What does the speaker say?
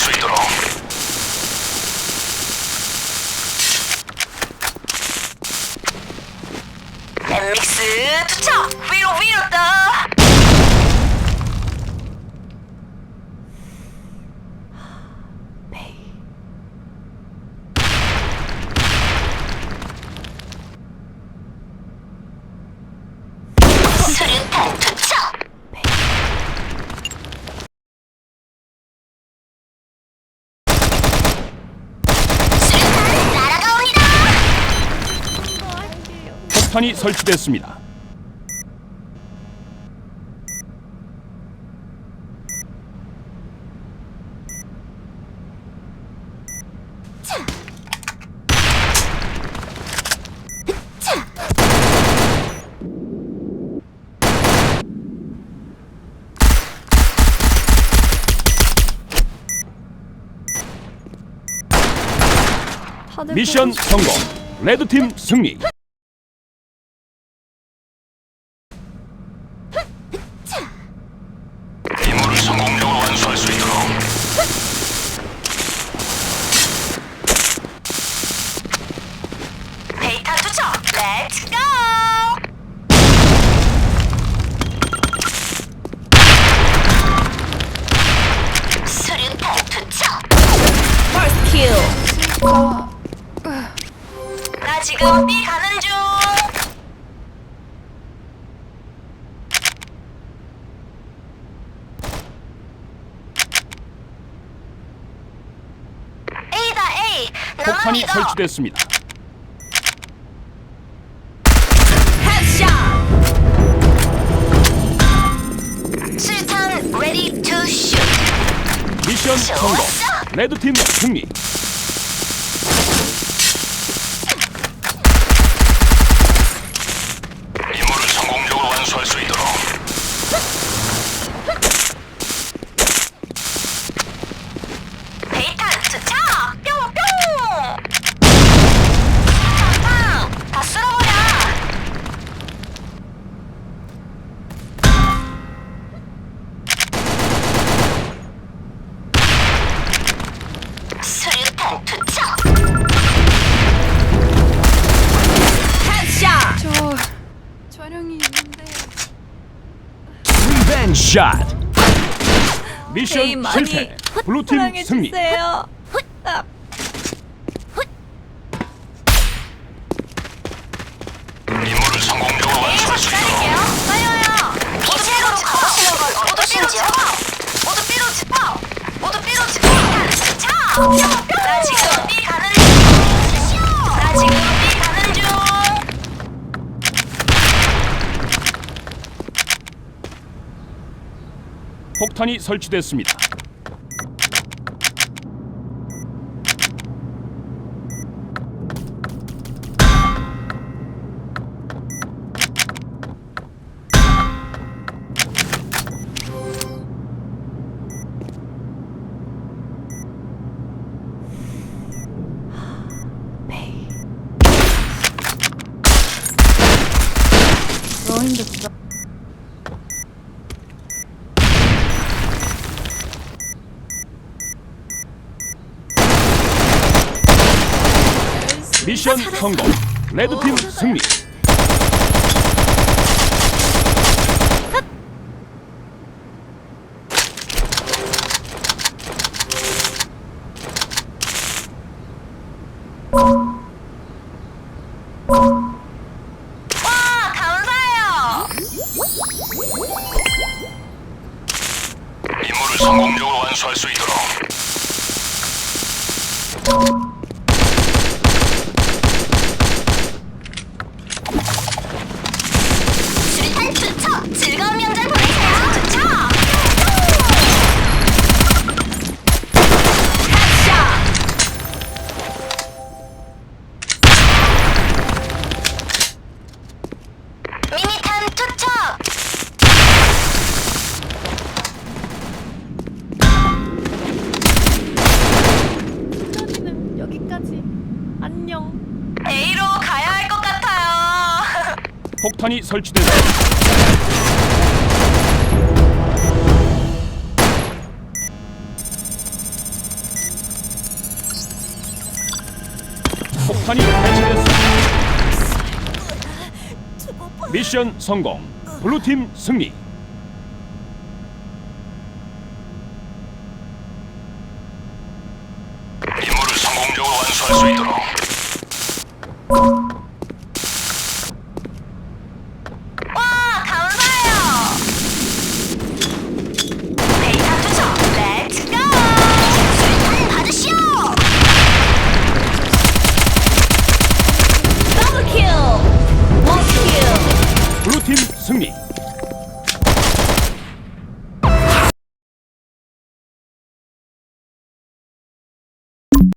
수 있도록. 엠믹스 투척 위로 위로 떠 수류탄 투 폭탄이 설치됐습니다. 미션 성공. 레드팀 승리. 나 지금 B 가는 중. A다 A. 나만 폭탄이 믿어. 설치됐습니다. 수류탄 ready to shoot. 미션 성공. 레드팀 승리. 촬영이 있는데 리벤지 샷. 미션 많이 실패. 블루팀 승리. 사랑해주세요 아, 임무를 성공적으로 완수할 수 있도록. 가보시는 걸 어떠신지요? 모두 B로 집어. 모두 B로 집어. 차. 폭탄이 설치됐습니다. 미션 성공. 레드팀 승리. 폭탄이 설치된다. 폭탄이 해체됐습니다. 미션 성공. 블루팀 승리. 임무를 성공적으로 완수할 수 있도록 팀 승리.